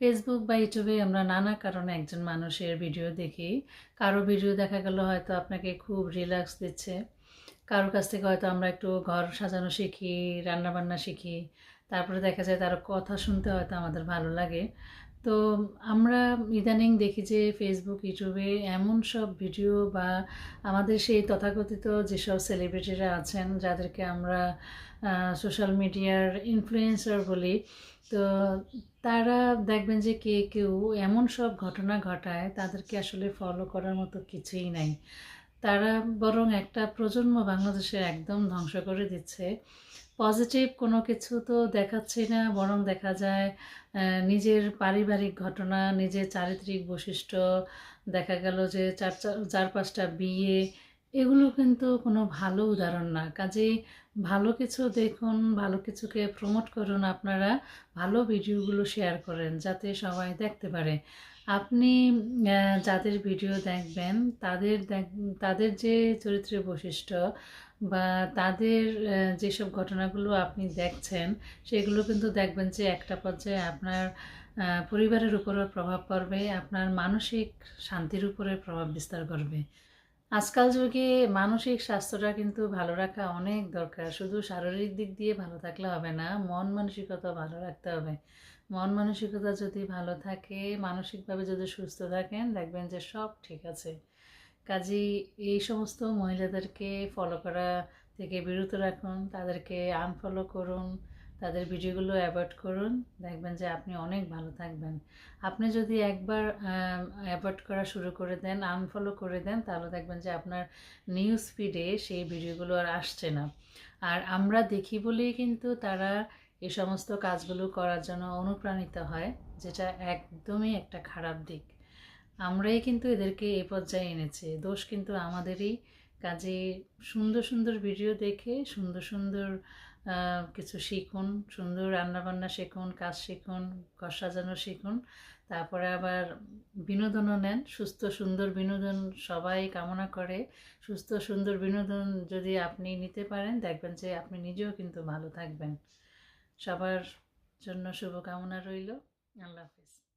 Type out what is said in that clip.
Facebook বা ইউটিউবে আমরা নানা কারণে একজন মানুষের ভিডিও দেখি। কারও ভিডিও দেখা গেল হয়তো আপনাকে খুব রিল্যাক্স দিচ্ছে। কারোর কাছ থেকে হয়তো আমরা একটু ঘর সাজানো শিখি, রান্নাবান্না শিখি। তারপরে দেখা যায় তার কথা শুনতে হয়তো আমাদের ভালো লাগে। তো আমরা ইদানিং দেখি যে ফেসবুক ইউটিউবে এমন সব ভিডিও বা আমাদের সেই তথাকথিত যেসব সেলিব্রিটিরা আছেন, যাদেরকে আমরা সোশ্যাল মিডিয়ার ইনফ্লুয়েন্সার বলি, তো তারা দেখবেন যে কে কেউ এমন সব ঘটনা ঘটায়, তাদেরকে আসলে ফলো করার মতো কিছুই নাই। তারা বরং একটা প্রজন্ম বাংলাদেশের একদম ধ্বংস করে দিচ্ছে। পজিটিভ কোনো কিছু তো দেখাচ্ছি না, বরং দেখা যায় নিজের পারিবারিক ঘটনা, নিজের চারিত্রিক বৈশিষ্ট্য, দেখা গেল যে চার চার- চার পাঁচটা বিয়ে এগুলো কিন্তু কোনো ভালো উদাহরণ না। কাজেই ভালো কিছু দেখুন, ভালো কিছুকে প্রমোট করুন আপনারা, ভালো ভিডিওগুলো শেয়ার করেন যাতে সবাই দেখতে পারে। আপনি যাদের ভিডিও দেখবেন, তাদের দেখ, তাদের যে চরিত্রের বৈশিষ্ট্য বা তাদের যেসব ঘটনাগুলো আপনি দেখছেন, সেগুলো কিন্তু দেখবেন যে একটা পর্যায়ে আপনার পরিবারের উপরও প্রভাব পড়বে, আপনার মানসিক শান্তির উপরে প্রভাব বিস্তার করবে। আজকাল যুগে মানসিক স্বাস্থ্যটা কিন্তু ভালো রাখা অনেক দরকার। শুধু শারীরিক দিক দিয়ে ভালো থাকলে হবে না, মন মানসিকতা ভালো রাখতে হবে। মন মানসিকতা যদি ভালো থাকে, মানসিকভাবে যদি সুস্থ থাকেন, দেখবেন যে সব ঠিক আছে। কাজেই এই সমস্ত মহিলাদেরকে ফলো করা থেকে বিরত রাখুন, তাদেরকে আনফলো করুন। তাদের ভিডিওগুলো অ্যাভয়েড করুন। দেখবেন যে আপনি অনেক ভালো থাকবেন। আপনি যদি একবার অ্যাভয়েড করা শুরু করে দেন, আনফলো করে দেন, তাহলে দেখবেন যে আপনার নিউজ ফিডে সেই ভিডিওগুলো আর আসছে না। আর আমরা দেখি বলেই কিন্তু তারা এই সমস্ত কাজগুলো করার জন্য অনুপ্রাণিত হয়, যেটা একদমই একটা খারাপ দিক। আমরাই কিন্তু এদেরকে এ পর্যায়ে এনেছি। দোষ কিন্তু আমাদেরই। কাজে সুন্দর সুন্দর ভিডিও দেখে, সুন্দর সুন্দর কিছু শিখুন, সুন্দর রান্নাবান্না শিখুন, কাজ শিখুন, ঘর সাজানো শিখুন। তারপরে আবার বিনোদনও নেন, সুস্থ সুন্দর বিনোদন সবাই কামনা করে। সুস্থ সুন্দর বিনোদন যদি আপনি নিতে পারেন, দেখবেন যে আপনি নিজেও কিন্তু ভালো থাকবেন। সবার জন্য শুভকামনা রইল। আল্লাহ হাফিজ।